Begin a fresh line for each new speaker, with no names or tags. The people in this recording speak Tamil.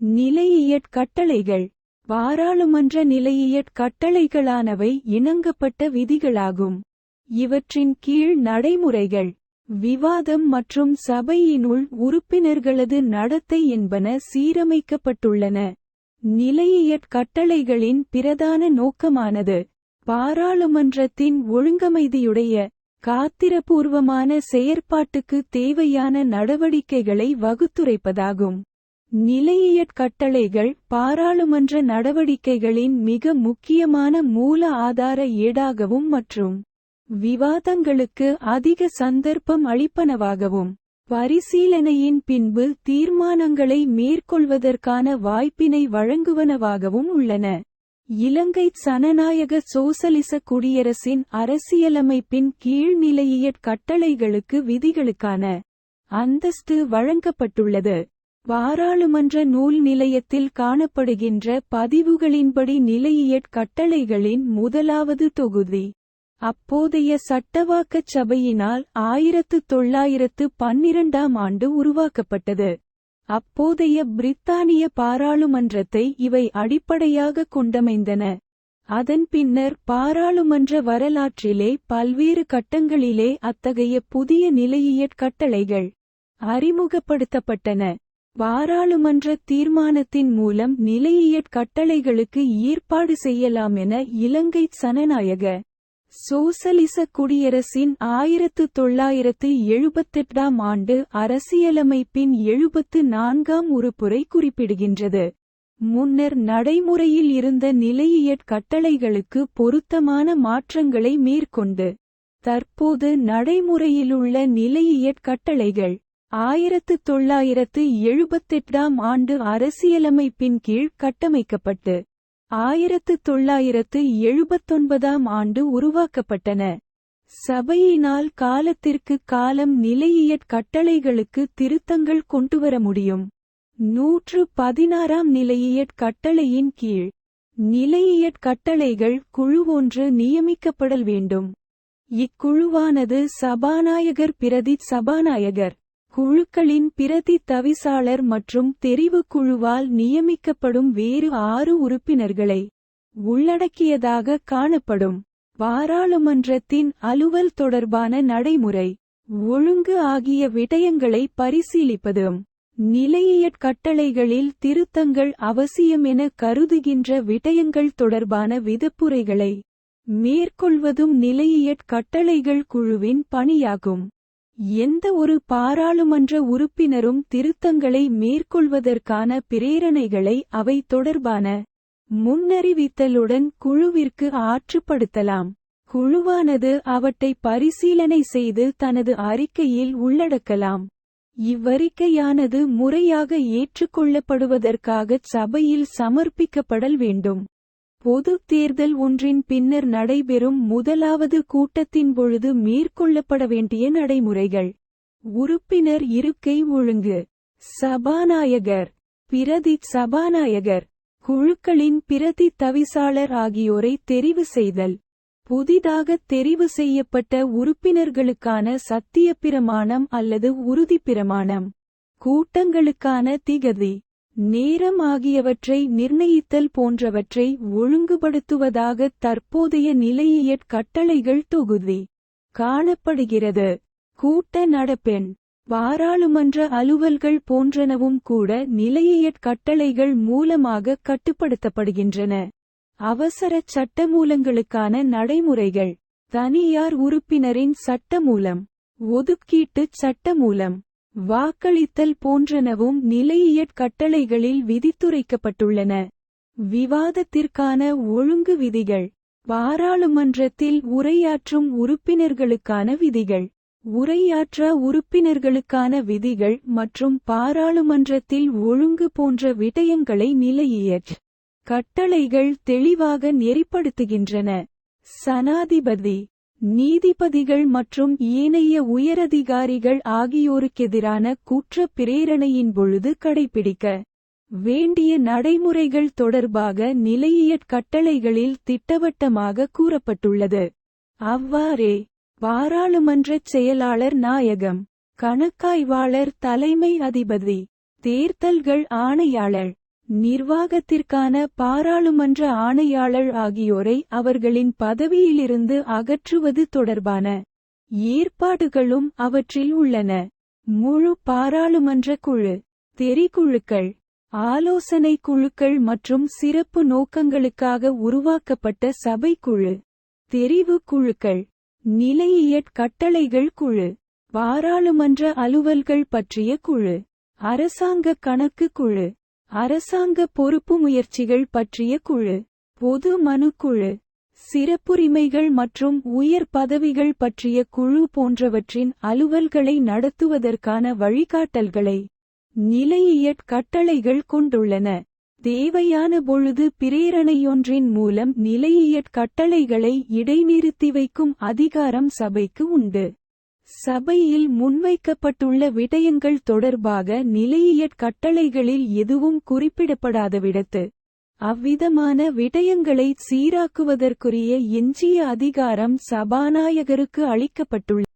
நிலையியற் கட்டளைகள். பாராளுமன்ற நிலையியற் கட்டளைகளானவை இணங்கப்பட்ட விதிகளாகும். இவற்றின் கீழ் நடைமுறைகள் விவாதம் மற்றும் சபையினுள் உறுப்பினர்களது நடத்தை என்பன சீரமைக்கப்பட்டுள்ளன. நிலையியற் கட்டளைகளின் பிரதான நோக்கமானது பாராளுமன்றத்தின் ஒழுங்கமைதியுடைய காத்திரபூர்வமான செயற்பாட்டுக்கு தேவையான நடவடிக்கைகளை வகுத்துரைப்பதாகும். நிலையியற் கட்டளைகள் பாராளுமன்ற நடவடிக்கைகளின் மிக முக்கியமான மூல ஆதார ஏடாகவும் மற்றும் விவாதங்களுக்கு அதிக சந்தர்ப்பம் அளிப்பனவாகவும் பரிசீலனையின் பின்பு தீர்மானங்களை மேற்கொள்வதற்கான வாய்ப்பினை வழங்குவனவாகவும் உள்ளன. இலங்கை சனநாயக சோசலிச குடியரசின் அரசியலமைப்பின் கீழ்நிலையியற் கட்டளைகளுக்கு விதிகளுக்கான அந்தஸ்து வழங்கப்பட்டுள்ளது. பாராளுமன்ற நூல் நிலையத்தில் காணப்படுகின்ற பதிவுகளின்படி நிலையியற் கட்டளைகளின் முதலாவது தொகுதி. அப்போதைய சட்டவாக்கச் சபையினால் ஆயிரத்து தொள்ளாயிரத்து பன்னிரண்டாம் ஆண்டு உருவாக்கப்பட்டது. அப்போதைய பிரித்தானிய பாராளுமன்றத்தை இவை அடிப்படையாக கொண்டமைந்தன. அதன் பின்னர் பாராளுமன்ற வரலாற்றிலே பல்வேறு கட்டங்களிலே அத்தகைய புதிய நிலையியற் கட்டளைகள் அறிமுகப்படுத்தப்பட்டன. பாராளுமன்ற தீர்மானத்தின் மூலம் நிலையியற் கட்டளைகளுக்கு ஏற்பாடு செய்யலாம் என இலங்கை சனநாயக சோசலிச குடியரசின் ஆயிரத்து தொள்ளாயிரத்து எழுபத்தெட்டாம் ஆண்டு அரசியலமைப்பின் எழுபத்து நான்காம் உறுப்புரை குறிப்பிடுகின்றது. முன்னர் நடைமுறையில் இருந்த நிலையியற் கட்டளைகளுக்கு பொருத்தமான மாற்றங்களை மேற்கொண்டு தற்போது நடைமுறையிலுள்ள நிலையியற் கட்டளைகள் ஆயிரத்து தொள்ளாயிரத்து எழுபத்தெட்டாம் ஆண்டு அரசியலமைப்பின் கீழ் கட்டமைக்கப்பட்டு ஆயிரத்து தொள்ளாயிரத்து எழுபத்தொன்பதாம் ஆண்டு உருவாக்கப்பட்டன. சபையினால் காலத்திற்கு காலம் நிலையியற் கட்டளைகளுக்கு திருத்தங்கள் கொண்டுவர முடியும். நூற்று பதினாறாம் நிலையியற் கட்டளையின் கீழ் நிலையியற் கட்டளைகள் குழு ஒன்று நியமிக்கப்படல் வேண்டும். இக்குழுவானது சபாநாயகர் பிரதி சபாநாயகர் குழுக்களின் பிரதி தவிசாளர் மற்றும் தெரிவுக்குழுவால் நியமிக்கப்படும் வேறு ஆறு உறுப்பினர்களை உள்ளடக்கியதாக காணப்படும். பாராளுமன்றத்தின் அலுவல் தொடர்பான நடைமுறை ஒழுங்கு ஆகிய விடயங்களை பரிசீலிப்பதும் நிலையியற் கட்டளைகளில் திருத்தங்கள் அவசியம் என கருதுகின்ற விடயங்கள் தொடர்பான விதப்புரைகளை மேற்கொள்வதும் நிலையியற் கட்டளைகள் குழுவின் பணியாகும். எந்த ஒரு பாராளுமன்ற உறுப்பினரும் திருத்தங்களை மேற்கொள்வதற்கான பிரேரணைகளை அவை தொடர்பான முன்னறிவித்தலுடன் குழுவிற்கு ஆற்றுப்படுத்தலாம். குழுவானது அவற்றை பரிசீலனை செய்து தனது அறிக்கையில் உள்ளடக்கலாம். இவ்வறிக்கையானது முறையாக ஏற்றுக்கொள்ளப்படுவதற்காக சபையில் சமர்ப்பிக்கப்படல் வேண்டும். பொது தேர்தல் ஒன்றின் பின்னர் நடைபெறும் முதலாவது கூட்டத்தின் பொழுது மேற்கொள்ளப்பட வேண்டிய நடைமுறைகள். உறுப்பினர் இருக்கை ஒழுங்கு. சபாநாயகர். பிரதி சபாநாயகர். குழுக்களின் பிரதி தவிசாளர் ஆகியோரை தெரிவு செய்தல். புதிதாக தெரிவு செய்யப்பட்ட உறுப்பினர்களுக்கான சத்தியப்பிரமாணம் அல்லது உறுதிப்பிரமாணம் கூட்டங்களுக்கான திகதி. நேரம் ஆகியவற்றை நிர்ணயித்தல் போன்றவற்றை ஒழுங்குபடுத்துவதாக தற்போதைய நிலையியற் கட்டளைகள் தொகுதி. காணப்படுகிறது. கூட்ட நடப்பெண். பாராளுமன்ற அலுவல்கள் போன்றனவும் கூட நிலையியற் கட்டளைகள் மூலமாக கட்டுப்படுத்தப்படுகின்றன. அவசர சட்டமூலங்களுக்கான நடைமுறைகள். தனியார் உறுப்பினரின் சட்டமூலம். ஒதுக்கீட்டுச் சட்டமூலம். வாக்களித்தல் போன்றனவும் நிலையியற் கட்டளைகளில் விதித்துரைக்கப்பட்டுள்ளன. விவாதத்திற்கான ஒழுங்கு விதிகள். பாராளுமன்றத்தில் உரையாற்றும் உறுப்பினர்களுக்கான விதிகள். உரையாற்ற உறுப்பினர்களுக்கான விதிகள் மற்றும் பாராளுமன்றத்தில் ஒழுங்கு போன்ற விடயங்களை நிலையியற் கட்டளைகள் தெளிவாக நெறிப்படுத்துகின்றன. சனாதிபதி நீதிபதிகள் மற்றும் ஏனைய உயரதிகாரிகள் ஆகியோருக்கெதிரான குற்ற பிரேரணையின் பொழுது கடைபிடிக்க வேண்டிய நடைமுறைகள் தொடர்பாக நிலையியற் கட்டளைகளில் திட்டவட்டமாக கூறப்பட்டுள்ளது. அவ்வாறே பாராளுமன்றச் செயலாளர் நாயகம் கணக்காய்வாளர் தலைமை அதிபதி தேர்தல்கள் ஆணையாளர் நிர்வாகத்திற்கான பாராளுமன்ற ஆணையாளர் ஆகியோரை அவர்களின் பதவியிலிருந்து அகற்றுவது தொடர்பான ஏற்பாடுகளும் அவற்றில் உள்ளன. முழு பாராளுமன்ற குழு தெரிக்குழுக்கள் ஆலோசனை குழுக்கள் மற்றும் சிறப்பு நோக்கங்களுக்காக உருவாக்கப்பட்ட சபை குழு தெரிவு குழுக்கள் நிலையியற் கட்டளைகள் குழு பாராளுமன்ற அலுவல்கள் பற்றிய குழு அரசாங்க கணக்கு குழு அரசாங்க பொறுப்பு முயற்சிகள் பற்றிய குழு பொது மனுக்குழு சிறப்புரிமைகள் மற்றும் உயர் பதவிகள் பற்றிய குழு போன்றவற்றின் அலுவல்களை நடத்துவதற்கான வழிகாட்டல்களை நிலையியற் கட்டளைகள் கொண்டுள்ளன. தேவையான பொழுது பிரேரணையொன்றின் மூலம் நிலையியற் கட்டளைகளை இடைநிறுத்தி வைக்கும் அதிகாரம் சபைக்கு உண்டு. சபையில் முன்வைக்கப்பட்டுள்ள விடயங்கள் தொடர்பாக நிலையியற் கட்டளைகளில் எதுவும் குறிப்பிடப்படாதவிடத்து அவ்விதமான விடயங்களை சீராக்குவதற்குரிய எஞ்சிய அதிகாரம் சபாநாயகருக்கு அளிக்கப்பட்டுள்ளது.